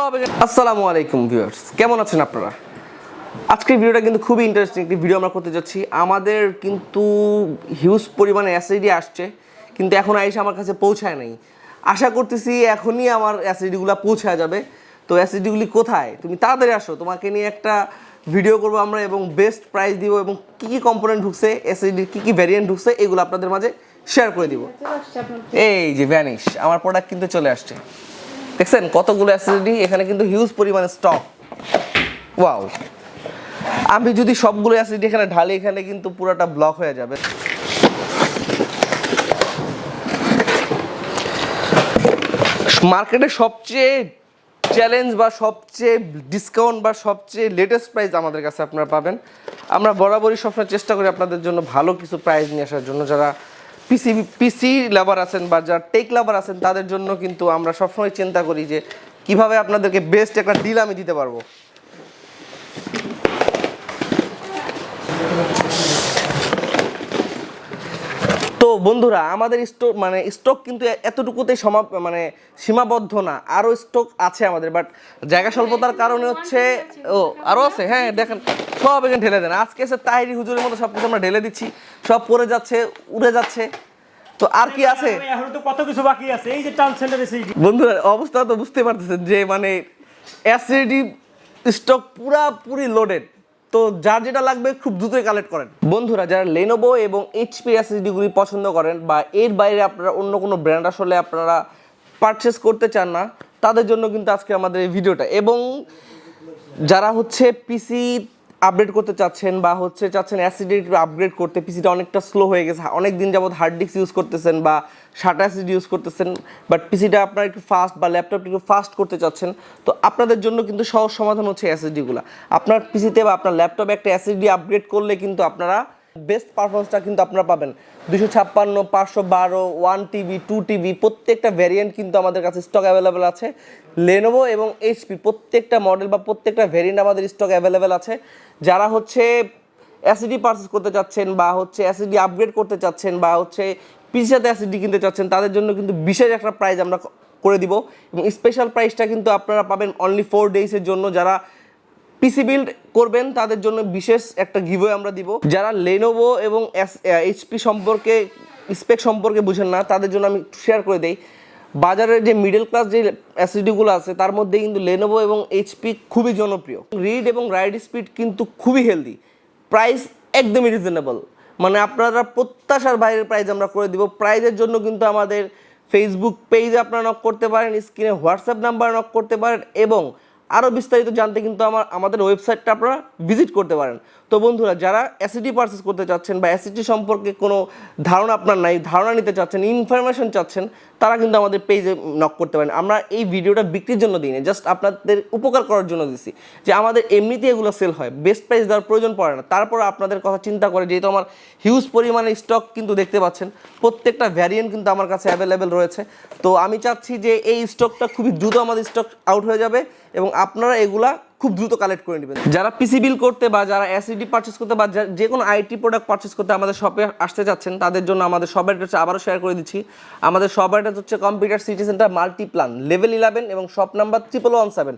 আসসালামু আলাইকুম ভিউয়ার্স কেমন আছেন আপনারা? আজকের ভিডিওটা কিন্তু খুবই ইন্টারেস্টিং একটি ভিডিও আমরা করতে যাচ্ছি। আমাদের কিন্তু হিউজ পরিমাণে অ্যাসিডি আসছে কিন্তু এখন আইসা আমার কাছে পৌঁছায় নাই। আশা করতেছি এখনই আমার অ্যাসিডিগুলো পৌঁছায় যাবে। তো অ্যাসিডিগুলি কোথায়? তুমি তাড়াতাড়ি আসো তোমাকে নিয়ে একটা ভিডিও করব আমরা এবং বেস্ট প্রাইস দিব এবং কী কী কম্পোনেন্ট ঢুকছে অ্যাসিডির কী কী ভ্যারিয়েন্ট ঢুকছে এগুলো আপনাদের মাঝে শেয়ার করে দিব। এই যে ভ্যানিশ আমার প্রোডাক্ট কিন্তু চলে আসছে। দেখছেন? কতগুলো অ্যাসিডি এখানে কিন্তু হিউজ পরিমাণে স্টক ওয়াও আমি যদি সবগুলো অ্যাসিড এখানে ঢালি, এখানে কিন্তু পুরোটা ব্লক হয়ে যাবে। মার্কেটে সবচেয়ে চ্যালেঞ্জ বা সবচেয়ে ডিসকাউন্ট বা সবচেয়ে লেটেস্ট প্রাইস আমাদের কাছে আপনারা পাবেন। আমরা বরাবরই সবসময় চেষ্টা করি আপনাদের জন্য ভালো কিছু প্রাইস নিয়ে আসার জন্য। যারা পিসি পিসি লাভার আছেন বা যারা টেক লাভার আছেন, তাদের জন্য কিন্তু আমরা সবসময় চিন্তা করি যে কীভাবে আপনাদেরকে বেস্ট একটা ডিল আমি দিতে পারব। তো বন্ধুরা, আমাদের স্টক মানে স্টক কিন্তু এতটুকুতে সমা মানে সীমাবদ্ধ না আরও স্টক আছে আমাদের বাট জায়গা স্বল্পতার কারণে হচ্ছে ও আরও আছে? হ্যাঁ দেখেন, সব এখানে ঢেলে দেন। আজকে এসে তাহিরি হুজুরের মতো সব কিছু আমরা ঢেলে দিচ্ছি। সব পড়ে যাচ্ছে উড়ে যাচ্ছে। তো আর কি আছে? এখন তো কত কিছু বাকি আছে। এই যে টাউন সেন্টার এসে বন্ধুরা অবস্থা তো বুঝতে পারতেছেন যে মানে অ্যাসিডি স্টক পুরাপুরি লোডেড তো যার যেটা লাগবে খুব দ্রুতই কালেক্ট করেন। বন্ধুরা যারা লেনোভো এবং এইচপি অ্যাসিডিগুলি পছন্দ করেন বা এর বাইরে আপনারা অন্য কোনো ব্র্যান্ড আসলে আপনারা পারচেস করতে চান না তাদের জন্য কিন্তু আজকে আমাদের এই ভিডিওটা এবং যারা হচ্ছে পিসি আপডেট করতে চাচ্ছেন বা হচ্ছে চাচ্ছেন অ্যাসিডিটি আপগ্রেড করতে পিসিটা অনেকটা স্লো হয়ে গেছে। অনেক দিন যাবৎ হার্ড ডিস্ক ইউজ করতেছেন বা সাটা অ্যাসিড ইউজ করতেছেন বাট পিসিটা আপনার একটু ফাস্ট বা ল্যাপটপটা একটু ফাস্ট করতে চাচ্ছেন, তো আপনাদের জন্য কিন্তু সহজ সমাধান হচ্ছে অ্যাসিডিগুলো আপনার পিসিতে বা আপনার ল্যাপটপে একটা অ্যাসিডি আপগ্রেড করলে কিন্তু আপনারা বেস্ট পারফরমেন্সটা কিন্তু আপনারা পাবেন। দুশো ছাপ্পান্ন, পাঁচশো বারো, ওয়ান টিভি, টু টিভি, প্রত্যেকটা ভ্যারিয়েন্ট কিন্তু আমাদের কাছে স্টক অ্যাভেলেবেল আছে। লেনোভো এবং এইচপি প্রত্যেকটা মডেল বা প্রত্যেকটা ভ্যারিয়েন্ট আমাদের স্টক অ্যাভেলেবেল আছে। যারা হচ্ছে অ্যাসিডি পারচেস করতে চাচ্ছেন বা হচ্ছে অ্যাসিডি আপগ্রেড করতে চাচ্ছেন বা হচ্ছে পিসাতে অ্যাসিডি কিনতে চাচ্ছেন, তাদের জন্য কিন্তু বিশেষ একটা প্রাইজ আমরা করে দিব। এবং স্পেশাল প্রাইসটা কিন্তু আপনারা পাবেন অনলি ফোর ডেইসের জন্য। যারা পিসি বিল্ড করবেন, তাদের জন্য বিশেষ একটা গিভওয়ে আমরা দিব। যারা লেনোভো এবং এইচপি সম্পর্কে স্পেক সম্পর্কে বুঝেন না, তাদের জন্য আমি শেয়ার করে দেই। বাজারের যে মিডল ক্লাস যে অ্যাসিডিগুলো আছে, তার মধ্যে কিন্তু লেনোভো এবং এইচপি খুবই জনপ্রিয়। রিড এবং রাইড স্পিড কিন্তু খুবই হেলদি প্রাইস একদমই রিজনেবল মানে আপনারা প্রত্যাশার বাইরের প্রাইস আমরা করে দিব। প্রাইজের জন্য কিন্তু আমাদের ফেসবুক পেজে আপনারা নক করতে পারেন স্ক্রিনে হোয়াটসঅ্যাপ নাম্বার নক করতে পারেন এবং আরও বিস্তারিত জানতে কিন্তু আমার, আমাদের ওয়েবসাইটটা আপনারা ভিজিট করতে পারেন। তো বন্ধুরা, যারা অ্যাসিডি পারচেস করতে চাচ্ছেন বা অ্যাসিডি সম্পর্কে কোনো ধারণা আপনার নাই, ধারণা নিতে চাচ্ছেন ইনফরমেশন চাচ্ছেন তারা কিন্তু আমাদের পেজে নক করতে পারেন। আমরা এই ভিডিওটা বিক্রির জন্য দিই না জাস্ট আপনাদের উপকার করার জন্য দিছি। যে আমাদের এমনিতে এগুলো সেল হয় বেস্ট প্রাইস দেওয়ার প্রয়োজন পড়ে না। তারপর আপনাদের কথা চিন্তা করে, যেহেতু আমার হিউজ পরিমাণে স্টক কিন্তু দেখতে পাচ্ছেন, প্রত্যেকটা ভ্যারিয়েন্ট কিন্তু আমার কাছে অ্যাভেলেবেল রয়েছে। তো আমি চাচ্ছি যে এই স্টকটা খুবই দ্রুত আমাদের স্টক আউট হয়ে যাবে এবং আপনারা এগুলা খুব দ্রুত কালেক্ট করে নেবেন। যারা পিসি বিল করতে বা যারা অ্যাসিডি পারচেস করতে বা যে কোনো আইটি প্রোডাক্ট পারচেস করতে আমাদের শপে আসতে চাচ্ছেন তাদের জন্য আমাদের সব অ্যাড্রেস আবারও শেয়ার করে দিচ্ছি। আমাদের সব অ্যাড্রেস হচ্ছে computer city centre multiplan level eleven এবং shop number triple one seven